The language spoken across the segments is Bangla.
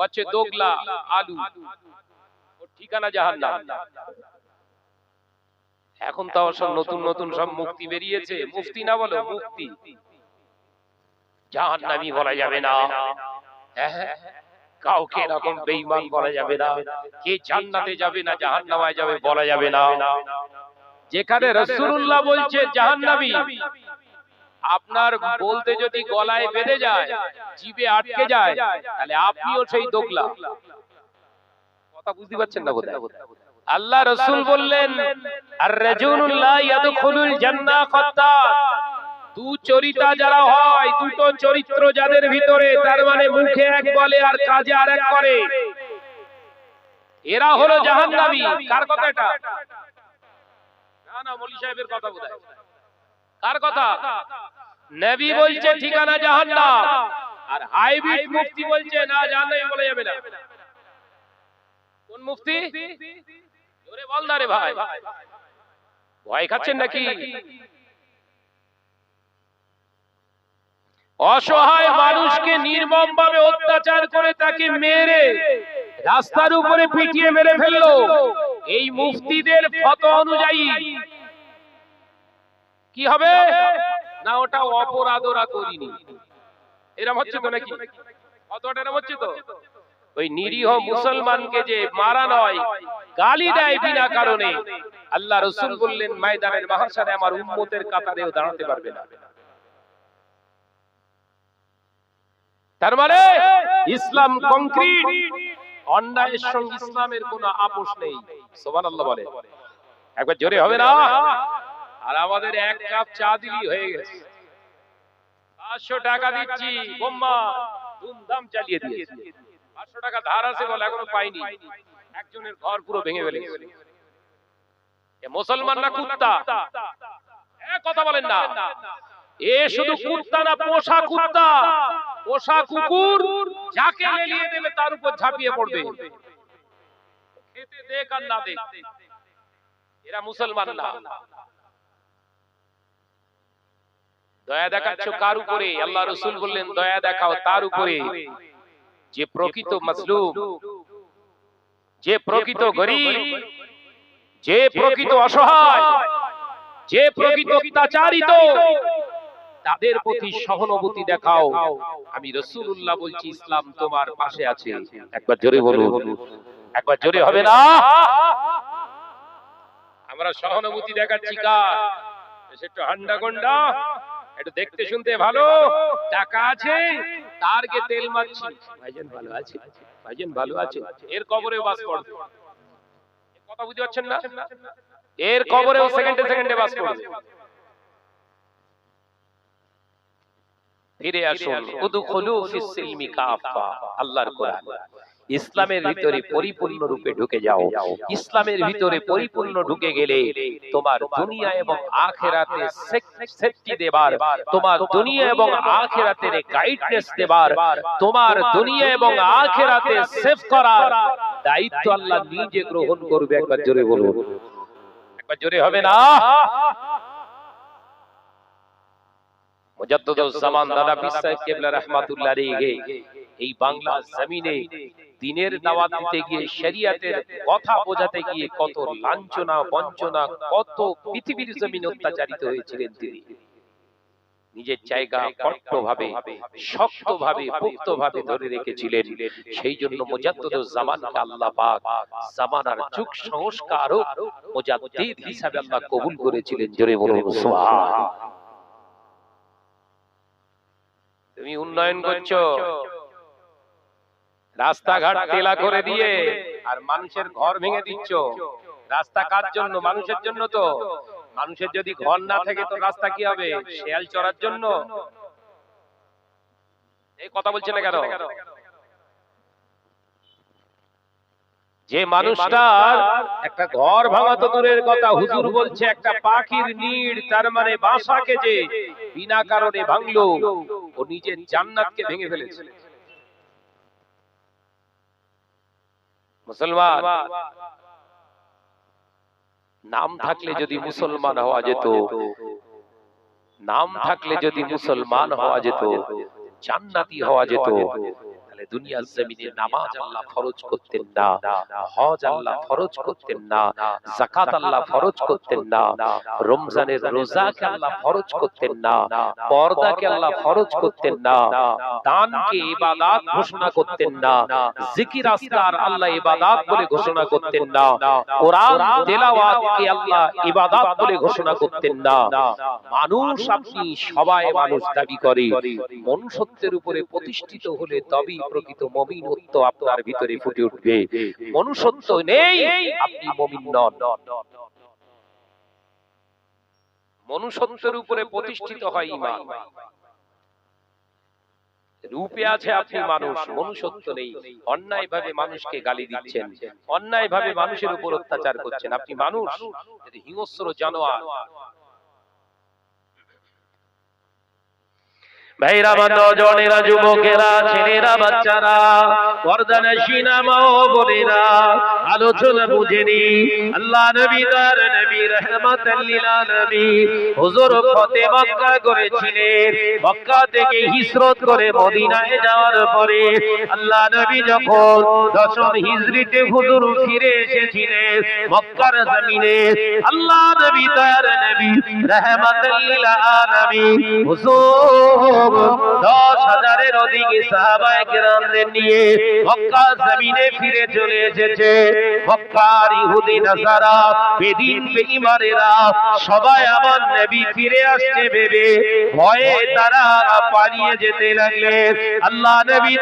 হচ্ছে দোগলা আলু ওর ঠিকানা জাহান্নাম। এখন তো সব নতুন নতুন সব মুক্তি বেরিয়েছে। মুফতি না বলো মুক্তি জাহান্নামি বলা যাবে না। হ্যাঁ, হ্যাঁ, কাউকে এরকম বেঈমান বলা যাবে না। কে জান্নাতে যাবে না জাহান্নামায় যাবে বলা যাবে না। যেখানে রাসূলুল্লাহ বলছে জাহান্নামী। আপনার বলতে যদি গলায় বেঁধে যায় জিভে আটকে যায় তাহলে আপনিও সেই দোগলা। কথা বুঝতে পারছেন না বোধহয়? আল্লাহ রসুল বললেন আর রাজুলুল্লাহ ইয়াদখুলুল জান্নাহ খাত্তাত দু চরিতা যারা হয় দুটো চরিত্র যাদের ভিতরে তার মানে মুখে এক বলে আর কাজে আরেক করে। এরা হলো জাহান্নামী। কার কথা এটা? না না মলি সাহেবের কথা বোধহয়। কার কথা? নবী বলছে ঠিকানা জাহান্নাম। আর হাইব্রিড মুফতি বলছে না জাহান্নামী বলা যাবে না। কোন মুফতি? জোরে বল না রে ভাই। ভয় খাচ্ছেন নাকি? অসহায় মানুষকে নির্মম ভাবে অত্যাচার করে তাকে মেরে রাস্তার উপরে পিটিয়ে মেরে ফেলল। এই মুফতিদের ফত অনুযায়ী। কি হবে? না, ওটা অপরাধ ওরা করিনি। এরম হচ্ছে তো নাকি? কতটা এরম হচ্ছে তো? ওই নিরীহ মুসলমানকে যে মারা নয়, গালি দেয় বিনা কারণে, আল্লাহ রসুল বললেন, ময়দানের মাহাসারে আমার উম্মতের কাতারেও দাঁড়াতে পারবে না। তার মানে ইসলাম কংক্রিট। অন্যায়ের সঙ্গে ইসলামের কোনো আপোষ নেই। সোমান আল্লাহ বলে। একবার জোরে হবে না? আর আমাদের এক কাপ চা দিলি হয়ে গেছে। পাঁচশো টাকা দিচ্ছি, বোম্মা। ধুমধাম চালিয়ে দিয়েছি। পাঁচশো টাকা ধার আছে বলে এখনও পাইনি। একজনের ঘর পুরো ভেঙে ফেলে মুসলমান না কুত্তা। কথা বলেন না। এ শুধু কুত্তা না, পোষা কুত্তা। পোষা কুকুর যাকে দেবে তার উপর ঝাঁপিয়ে পড়বে। খেতে দেখ আর না দেখ। এরা মুসলমান না দয়া দেখাচ্ছ কার উপরে? আল্লাহ রসুল বললেন, দয়া দেখাও তার উপরে। যে প্রকৃত মাসলুম যে প্রকৃত গরিব, যে প্রকৃত অসহায়, যে প্রকৃত অত্যাচারিত, তাদের প্রতি সহানুভূতি দেখাও। আমি রসুল্লাহ বলছি, ইসলাম তোমার পাশে আছে। একবার জোরে বলুন। একবার জোরে হবে না? আমরা সহানুভূতি দেখাচ্ছি কার? একটু হান্ডা গন্ডা একটু দেখতে শুনতে ভালো। টাকা আছে তার গে তেল মারছি। ভাইজান ভালো আছে ভাইজান ভালো আছে। এর কবরে বাস করবে কথা বুঝতে পারছেন না? এর কবরেও সেকেন্ডে সেকেন্ডে বাস করবে ফিরে আসুন। উদখুলু ফিস সিলমি কাফা। আল্লাহর কোরআন। ইসলামের ভিতরে পরিপূর্ণ রূপে ঢুকে যাও। ইসলামের ভিতরে পরিপূর্ণ ঢুকে গেলে তোমার দুনিয়া এবং আখেরাতে সেফটি দেবার তোমার দুনিয়া এবং আখেরাতে গাইডনেস দেবার তোমার দুনিয়া এবং আখেরাতে সেভ করার দায়িত্ব আল্লাহ নিজে গ্রহণ করবে। একবার জোরে বলুন। একবার জোরে হবে না? মুজাদ্দুজ্জামান দাদা বিসাইব কেবলা রাহমাতুল্লাহ আলাইহি। এই বাংলা জমিনে দিনের দাওয়াত দিতে গিয়ে শরিয়াতের কথা বোঝাতে গিয়ে কত লাঞ্ছনা, বঞ্চনা, কত পৃথিবীর জমিন অত্যাচারিত হয়েছিলেন তিনি। নিজের জায়গা কট্টভাবে শক্তভাবে, পুক্তভাবে ধরে রেখেছিলেন। সেই জন্য মুজাদ্দুজ্জামানকে আল্লাহ পাক জামানার যুগ সংস্কারক মুজাদ্দিদ হিসাবে আল্লাহ কবুল করেছিলেন। জোরে বলুন সুবহান তুমি উন্নয়ন করছ রাস্তাঘাট তেলা করে দিয়ে আর মানুষের ঘর ভেঙে দিচ্ছ। রাস্তা কার জন্য? মানুষের জন্য তো। মানুষের যদি ঘর না থাকে তো রাস্তা কি হবে? শেয়াল চড়ার জন্য। এই কথা বলছে না কেন? যে মানুষটার একটা ঘর ভাঙা তো দূরের কথা। হুজুর বলছে একটা পাখির নিড় তার মানে বাসাকে যে বিনা কারণে ভাঙলো। ও নিজের জান্নাতকে ভেঙে ফেলেছে। মুসলমান নাম থাকলে যদি মুসলমান হওয়া যেত নাম থাকলে যদি মুসলমান হওয়া যেত জান্নাতি হওয়া যেত তাহলে দুনিয়ার জমিনে নামাজ আল্লাহ ফরজ করতেন না হজ আল্লাহ ফরজ করতেন না জাকাত আল্লাহ ফরজ করতেন না রমজানের রোজাকে আল্লাহ ফরজ করতেন না পর্দাকে আল্লাহ ফরজ করতেন না দানকে ইবাদত ঘোষণা করতেন না জিকির আসকার আল্লাহ ইবাদত বলে ঘোষণা করতেন না কোরআন তেলাওয়াতকে আল্লাহ ইবাদত বলে ঘোষণা করতেন না মানুষ আপনি সবাই মানুষ দাবি করে মনুষ্যত্বের উপরে প্রতিষ্ঠিত হলে তবেই প্রকৃত মমিনত্ব আপনার ভিতরে ফুটে উঠবে। মনুষ্যত্ব নেই, আপনি মমিন নন। মনুষ্যত্বের উপরে প্রতিষ্ঠিত হয় ইমান। রূপে আছে আপনি মানুষ, মনুষ্যত্ব নেই। অন্যায় ভাবে মানুষকে গালি দিচ্ছেন অন্যায় ভাবে মানুষের উপর অত্যাচার করছেন। আপনি মানুষ হিংস্র জানোয়ার ভাইরা আমার নজনেরা যুবকেরা বাচ্চারা পর্দানে সিনামা ও বোনেরা, আলোচনা বুঝেনি করে মদিনায় যাওয়ার পরে আল্লাহ নবী যখন দশম হিজরিতে হুজুর ফিরে এসেছিলেন মক্কার জমিনে, আল্লাহ নবী তার নবী রহমাতাল দশ হাজারের অধিক সাহাবায়ে নিয়ে মক্কা জমিনে ফিরে চলে এসেছে। মক্কার ইহুদি, নাসারা, বেদিন সবাই আমার নবী ফিরে আসছে ভেবে ভয়ে তারা পালিয়ে যেতে লাগলেন আল্লাহ নবী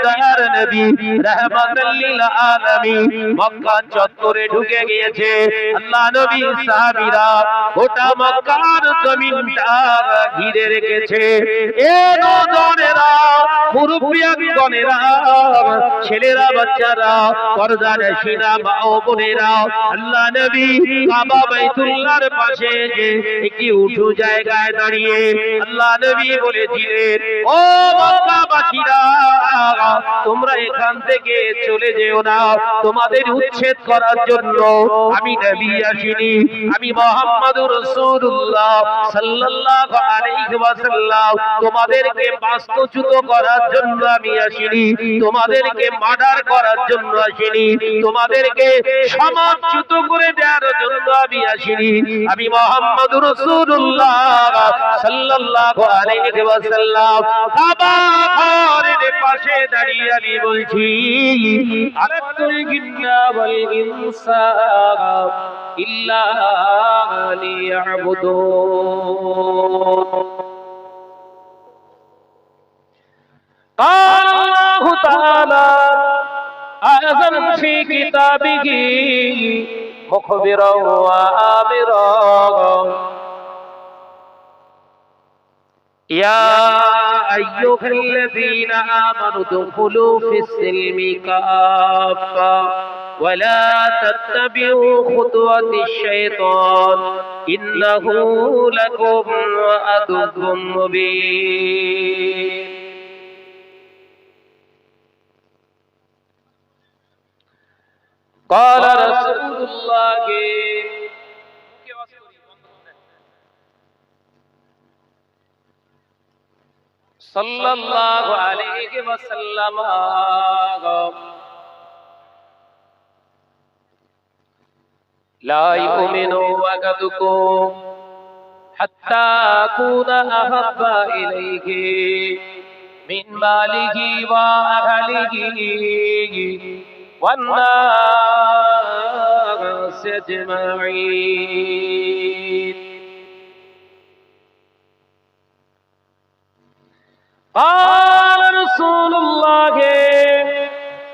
নবী মক্কা চত্বরে ঢুকে গিয়েছে। আল্লাহ নবী সাহাবীরা গোটা মক্কার জমিনটা ঘিরে রেখেছে। এ নজনেরা মুরব্বিয়ানগণেরা, ছেলেরা, বাচ্চারা, পর্দার সিনা মা ও বোনেরা, আল্লাহ নবী কাবা বাইতুল্লাহর পাশে যে একটি উঁচু জায়গায় দাঁড়িয়ে আল্লাহ নবী বলেছিলেন, ও মক্কাবাসীরা, তোমরা এখান থেকে চলে যেও না। তোমাদের উচ্ছেদ করার জন্য আমি নবী আসিনি। আমি মোহাম্মদুর রাসূলুল্লাহ সাল্লাল্লাহু আলাইহি ওয়াসাল্লাম। তোমাদেরকে বাস্তুচ্যুত করার জন্য আমি আসিনি। তোমাদেরকে মার্ডার করার জন্য আসিনি। তোমাদেরকে সমাজচ্যুত করে দেওয়ার জন্য আমি আসিনি। আমি মোহাম্মদুর রাসূলুল্লাহ সাল্লাল্লাহু আলাইহি ওয়াসাল্লাম কাবা ঘরের পাশে দাঁড়িয়ে আমি বলছি আরাতুল জিন্না ওয়াল ইনসা ইল্লা লিয়াবুদুন। قال الله تعالى أيضا في كتابه مخبرا وآمرا يا أيها الذين آمنوا ادخلوا في السلم كافة ولا تتبعوا خطوات الشيطان إنه لكم عدو مبين قال رسول الله صلى الله عليه وسلم لا يؤمن أحدكم حتى أكون أحب إليه من ماله وأهله والناس أجمعين. قال رسول الله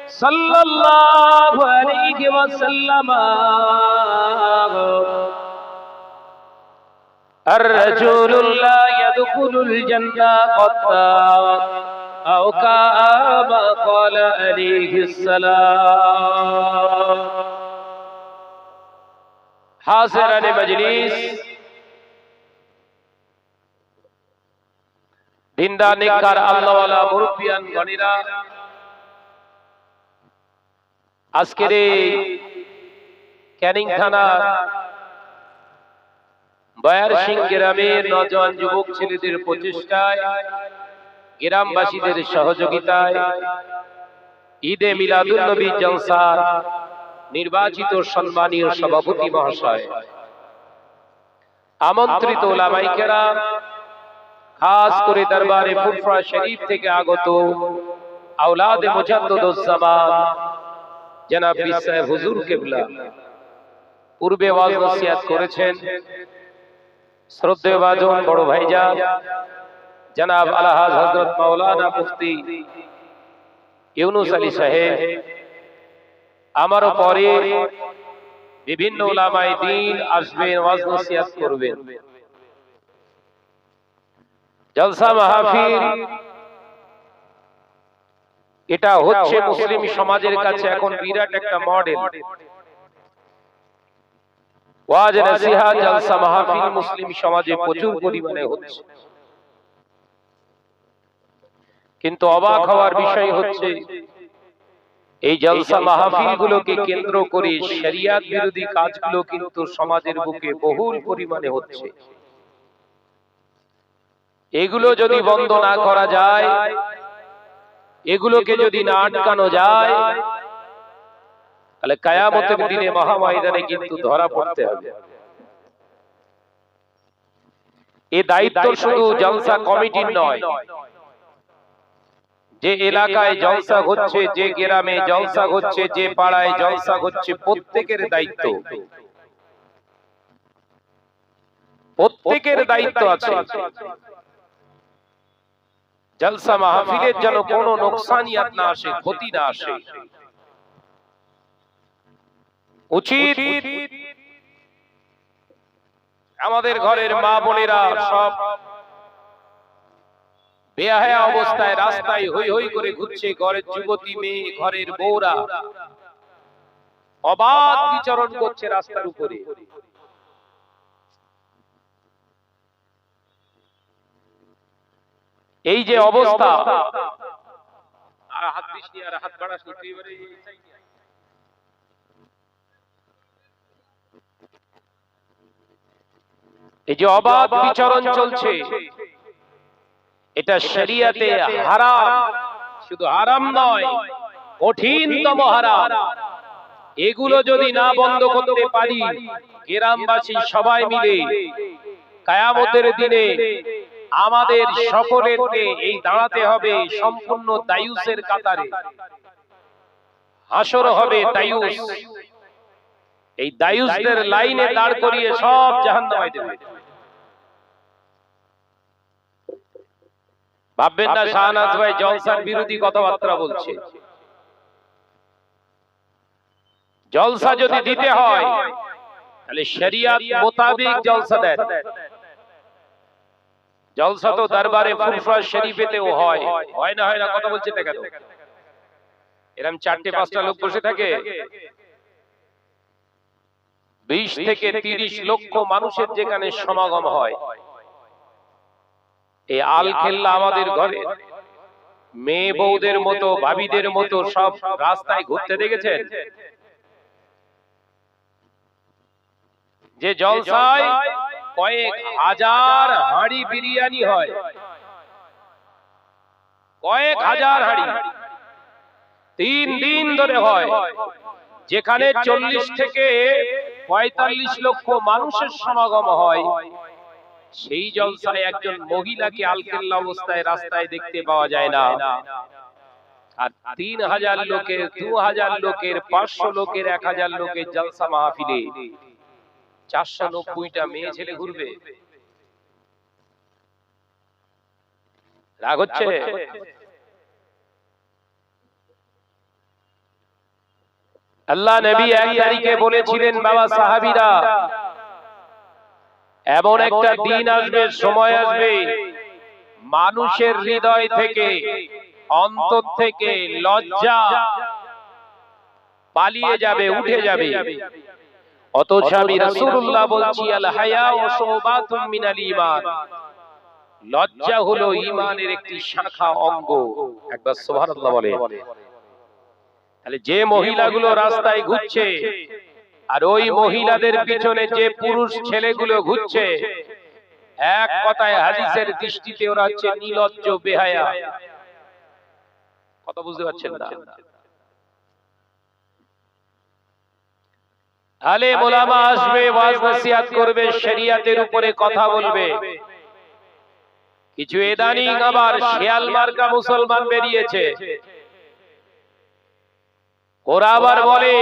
صلى الله عليه وسلم الرجل لا يدخل الجنة قط أو كما قال عليه السلام حاضران مجلس দিনদা নিকার আল্লাহওয়ালা মুরব্বিয়ান গণিরা আজকের এই ক্যানিং থানা বয়ার সিং গ্রামের নজওয়ান যুবক ছেলেদের প্রচেষ্টায় গ্রামবাসীদের সহযোগিতায় ঈদে মিলাদুল নবী জলসার নির্বাচিত সম্মানীয় সভাপতি মহাশয়, আমন্ত্রিত ওলামাই কেরাম খাস করে দরবারে ফুরফুরা শরীফ থেকে আগত আওলাদে মুজাদ্দুজ্জামান জনাব বিসায় হুজুর কেবলা। পূর্বে ওয়াজ নসিহত করেছেন। শ্রদ্ধেয় বাজন, বড় ভাইজান জনাব আলহাজ হযরত মাওলানা মুফতি ইউনুস আলী সাহেব আমারও পরে বিভিন্ন ওলামায়ে দ্বীন আসবেন ওয়াজ নসিহত করবেন। জলসা মাহফিল এটা হচ্ছে মুসলিম সমাজের কাছে এখন বিরাট একটা মডেল। ওয়াজ নসিহত জলসা মাহফিল মুসলিম সমাজে প্রচুর পরিমাণে হচ্ছে। কিন্তু অবাক হওয়ার বিষয় হচ্ছে এই জলসা মাহফিল গুলোকে কেন্দ্র করে শরিয়াত বিরোধী কাজগুলো কিন্তু সমাজের বুকে বহুল পরিমাণে হচ্ছে। এগুলো যদি বন্ধ না করা যায় এগুলোকে যদি না আটকানো যায় তাহলে কায়ামতের দিনে মহাময়দানে কিন্তু ধরা পড়তে হবে। এ দায়িত্ব শুধু জলসা কমিটির নয়। যে এলাকায় জলসা হচ্ছে যে গ্রামে জলসা হচ্ছে যে পাড়ায় জলসা হচ্ছে প্রত্যেকের দায়িত্ব। প্রত্যেকের দায়িত্ব আছে। জলসা মাহফিলের যেন কোনো নোকসানিয়াত না আসে ক্ষতি না আসে। উচিত আমাদের ঘরের মা বোনেরা সব বেহায়া অবস্থায় রাস্তায় হই হই করে ঘুরছে ঘরের যুবতী মেয়ে ঘরের বউরা। অবাধ বিচরণ করছে রাস্তার উপরে। এই যে অবস্থা। আর হাত দিস আর হাত বাড়াস। এই যে অবাধ বিচরণ চলছে। এটা শরিয়াতে হারাম। শুধু হারাম নয় কঠিনতম হারাম। এগুলো যদি না বন্ধ করতে পারি গ্রামবাসী সবাই মিলে কায়ামতের দিনে আমাদের সকলেরকে এই দাঁড়াতে হবে সম্পূর্ণ দায়ুসের কাতারে। হাসর হবে দায়ুস। এই দায়ুসদের লাইনে দাঁড় করিয়ে সব জাহান্নামে দেবে। ভাববেন না শাহনাজ ভাই জলসার বিরোধী কথাবার্তা বলছে। জলসা যদি দিতে হয় তাহলে শরিয়াত মোতাবেক জলসা দেন। জলসা তো দরবারে ফুরফুরা শরীফেতেও হয়। হয়। না হয় না কথা বলছে দেখা এরকম চারটে পাঁচটা লোক বসে থাকে। বিশ থেকে তিরিশ লক্ষ মানুষের যেখানে সমাগম হয়। এই আল খেল্লা আমাদের ঘরে। মেয়ে বউদের মতো, ভাবিদের মতো সব রাস্তায় ঘুরতে দেখেছেন। যে জলসায় কয়েক হাজার হাঁড়ি বিরিয়ানি হয়। কয়েক হাজার হাঁড়ি। তিন দিন ধরে হয়। যেখানে চল্লিশ থেকে পঁয়তাল্লিশ লক্ষ মানুষের সমাগম হয়। সেই জলসায় একজন মহিলাকে আলকেল্লা অবস্থায় রাস্তায় দেখতে পাওয়া যায় না। আর তিন হাজার লোকের, দু হাজার লোকের, পাঁচশো লোকের, এক হাজার লোকের জলসা মাহফিলে চারশো নব্বইটা মেয়ে ছেলে ঘুরবে। রাগ হচ্ছে? আল্লাহ নবী এক তারিখে বলেছিলেন, বাবা সাহাবিরা এমন একটা দিন আসবে সময় আসবে। মানুষের হৃদয় থেকে অন্তর থেকে লজ্জা পালিয়ে যাবে উঠে যাবে। অথচ আমি রাসূলুল্লাহ বলছি আল হায়া ও শোবাতুম মিনাল ঈমান। লজ্জা হলো ঈমানের একটি শাখা অঙ্গ। একবার সুবহানাল্লাহ বলে। তাহলে যে মহিলাগুলো রাস্তায় ঘুরছে আর ওই মহিলাদের পিছনে যে পুরুষ ছেলেগুলো ঘুরছে এক কথায় হাদিসের দৃষ্টিতে ওরা হচ্ছে নীলজ্জ বেহায়া। কথা বুঝতে পারছেন না? আলে মোলামা আসবে ওয়াজ নসিহত করবে শরিয়াতের উপরে কথা বলবে। কিছু এদানি আবার শিয়াল মার্কা মুসলমান বেরিয়েছে। ওরা আবার বলে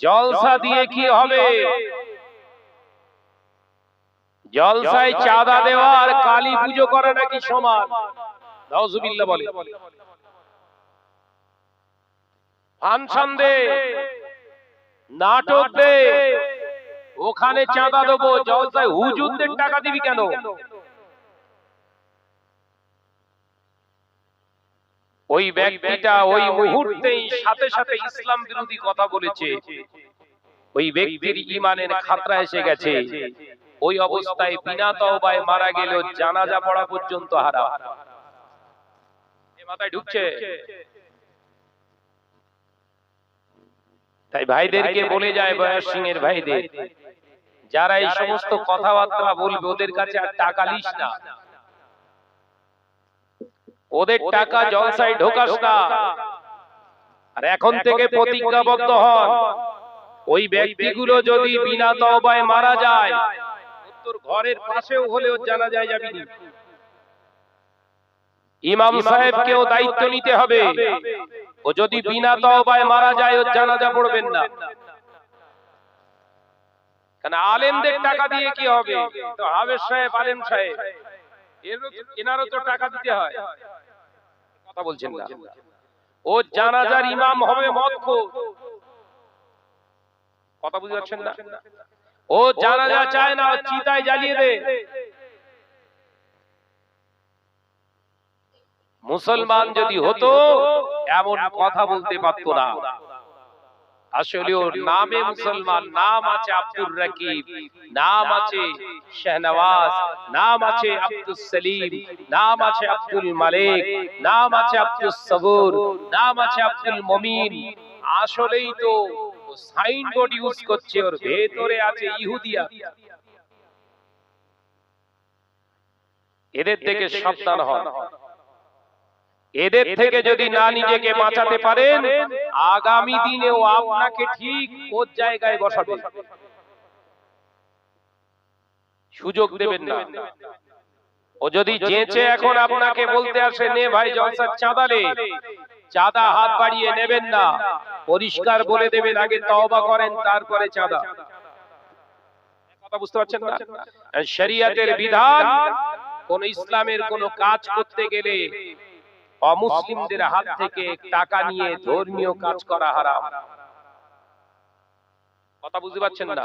জলসা দিয়ে কি হবে? জলসায় চাঁদা দেওয়া আর কালী পুজো করা নাকি সমান? বলে। ফাংশন দে। নাটক দে। ওখানে চাঁদা দেবো জলসায় হুজুরদের টাকা দিবি কেন? ওই ব্যক্তিটা ওই মুহূর্তেই সাথে সাথে ইসলাম বিরোধী কথা বলেছে। ওই ব্যক্তির ইমানের খাতরা এসে গেছে। ওই অবস্থায় বিনা তওবায় মারা গেল জানাজা পড়া পর্যন্ত হারা মাথায় ঢুকছে? তাই ভাইদেরকে বলে যায় বয়স সিং এর ভাইদের। যারা এই সমস্ত কথাবার্তা বলবে ওদের কাছে আর টাকা লিস না। ওদের টাকা জলসায় ঢোকাস না। আর এখন থেকে প্রতিজ্ঞাবদ্ধ হন। ওই ব্যক্তিগুলো যদি বিনা তওবায় মারা যায় তোর ঘরের পাশেও হলেও জানা যায় যাবি না। ইমাম সাহেবকেও দায়িত্ব নিতে হবে। ও যদি বিনা তওবায় মারা যায় ওর জানাজা পড়বেন না। কারণ আলেমদের টাকা দিয়ে কি হবে? তো হাবেজ সাহেব আলেম সাহেব। এরও এনারও তো টাকা দিতে হয়। কথা বলছেন না। ও জানাজার ইমাম হবে মদ কথা বুঝতে পারছেন না? ও জানাজা চায় না চিতায় জ্বালিয়ে দে মুসলমান যদি হতো এমন কথা বলতে পারতো না। আসলে ওর নামে মুসলমান নাম আছে আব্দুর রাকিব নাম আছে শাহনওয়াজ নাম আছে আব্দুল সলিম নাম আছে আব্দুল মালিক নাম আছে আব্দুল সবুর নাম আছে আব্দুল মমিন। আসলেই তো সাইনবোর্ড ইউজ করছে ওর ভেতরে আছে ইহুদিয়া। এদের থেকে সাবধান হন। এদের থেকে যদি না নিজেকে বাঁচাতে পারেন আগামী দিনেও আপনাকে ঠিক ওর জায়গায় বসাবে। সুযোগ দেবেন না। ও যদি যেচে এখন আপনাকে বলতে আসে নে ভাই জলসার চাঁদালে চাঁদা হাত বাড়িয়ে নেবেন না। পরিষ্কার বলে দেবেন আগে তওবা করেন তারপরে চাঁদা। কথা বুঝতে পারছেন না? শরিয়াতের বিধান কোন ইসলামের কোন কাজ করতে গেলে অমুসলিমদের হাত থেকে টাকা নিয়ে ধর্মীয় কাজ করা হারাম। কথা বুঝতে পারছেন না?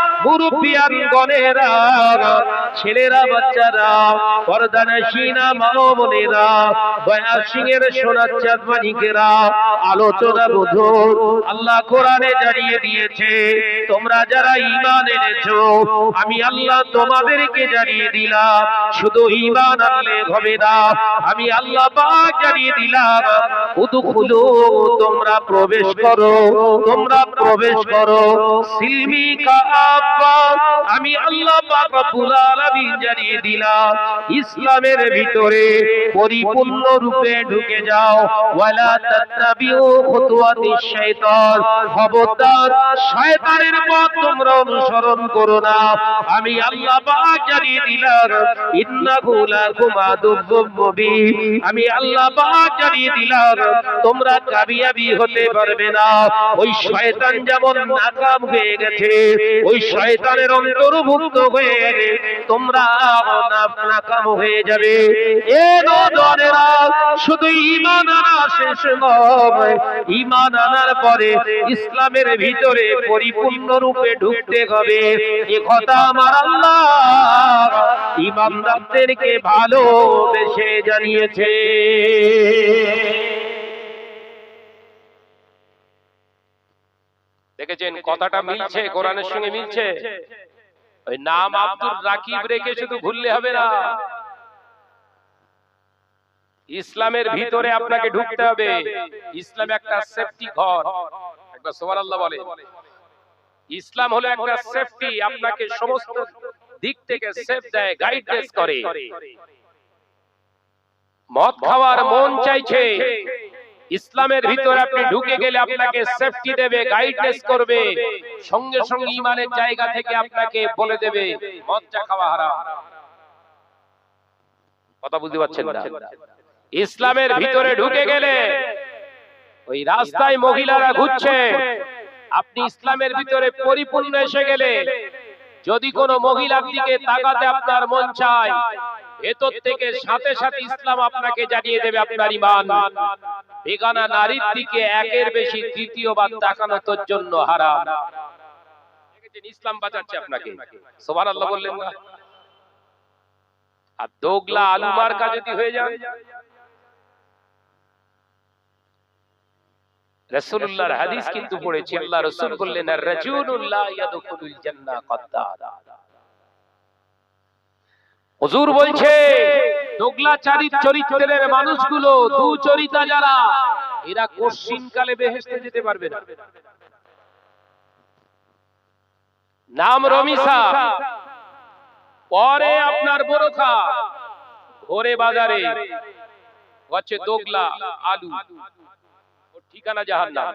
বয়া সিংহের সোনার চাঁদ মানিকেরা, আলোচনা আল্লাহ কোরআনে জানিয়ে দিয়েছে, তোমরা যারা ঈমান এনেছো, আমি আল্লাহ তোমাদেরকে জানিয়ে দিলাম, শুধু ইমান আনলে হবে না, আমি আল্লাহ জানিয়ে দিলাম উদখুলু তোমরা প্রবেশ করো, তোমরা প্রবেশ করো, সিলমি কাফা আমি আল্লাহ ইসলামের ভিতরে পরিপূর্ণ রূপে ঢুকে যাও, ওয়ালা খবরদার, শয়তানের পথ তোমরা অনুসরণ করো না। আমি আল্লাহ জানিয়ে দিলাম, ইন্নাহু লাকুম আদুব্বুম মুবিন। আমি আল্লাহ জানিয়ে দিলাম, তোমরা কামিয়াবি হতে পারবে না। ওই শয়তান যেমন নাকাম হয়ে গেছে, ওই শয়তানের অন্তর্ভুক্ত হয়ে তোমরা নাকাম হয়ে যাবে। এ নজরেরা শুধু ঈমান আনা শেষ নয়। ঈমান আনার পরে ইসলামের ভিতরে পরিপূর্ণ রূপে ঢুকতে হবে। এ কথা আমার আল্লাহ ইমামদারদেরকে ভালোবেসে জানিয়েছে। দেখেছেন, কথাটা মিলছে, কোরআনের সঙ্গে মিলছে? ওই নাম আব্দুল রাকিব রেখে শুধু ভুললে হবে না। ইসলামের ভিতরে আপনাকে ঢুকতে হবে। ইসলাম একটা সেফটি ঘর। একবার সুবহানাল্লাহ বলে ইসলাম হলো একটা সেফটি আপনাকে সমস্ত দিক থেকে সেফ দেয় গাইডনেস করে। মদ খাওয়ার মন চাইছে। ইসলামের ভিতরে আপনি ঢুকে গেলে আপনাকে সেফটি দেবে গাইডনেস করবে। সঙ্গে সঙ্গে ইমানের জায়গা থেকে আপনাকে বলে দেবে মদটা খাওয়া হারাম। কথা বুঝতে পারছেন না? ইসলামের ভিতরে ঢুকে গেলে ওই রাস্তায় মহিলারা ঘুরছে। আপনি ইসলামের ভিতরে পরিপূর্ণ এসে গেলে যদি কোনো মহিলার দিকে তাকাতে আপনার মন চায় ভেতর থেকে সাথে সাথে ইসলাম আপনাকে জানিয়ে দেবে আপনার ইমান বেগানা নারীর দিকে একের বেশি তৃতীয়বার তাকানো তোর জন্য হারাম। ইসলাম বাঁচাচ্ছে আপনাকে। সুবহানাল্লাহ বললেন না? আর দোগলা আলু মার্কা যদি হয়ে যায় রাসূলুল্লাহর হাদিস কিন্তু পড়েছি। আল্লাহ রাসূল বললেন, আর রাজুলুল্লাহ হুজুর বলছে চরিত্রের মানুষগুলো দু চরিতা যারা এরা কোশ্চিন কালে বেহেশতে যেতে পারবে না। নাম রমিসা। পরে আপনার বোরখা ঘোরে বাজারে। হচ্ছে দোগলা আলু। ঠিকানা জাহান্নাম।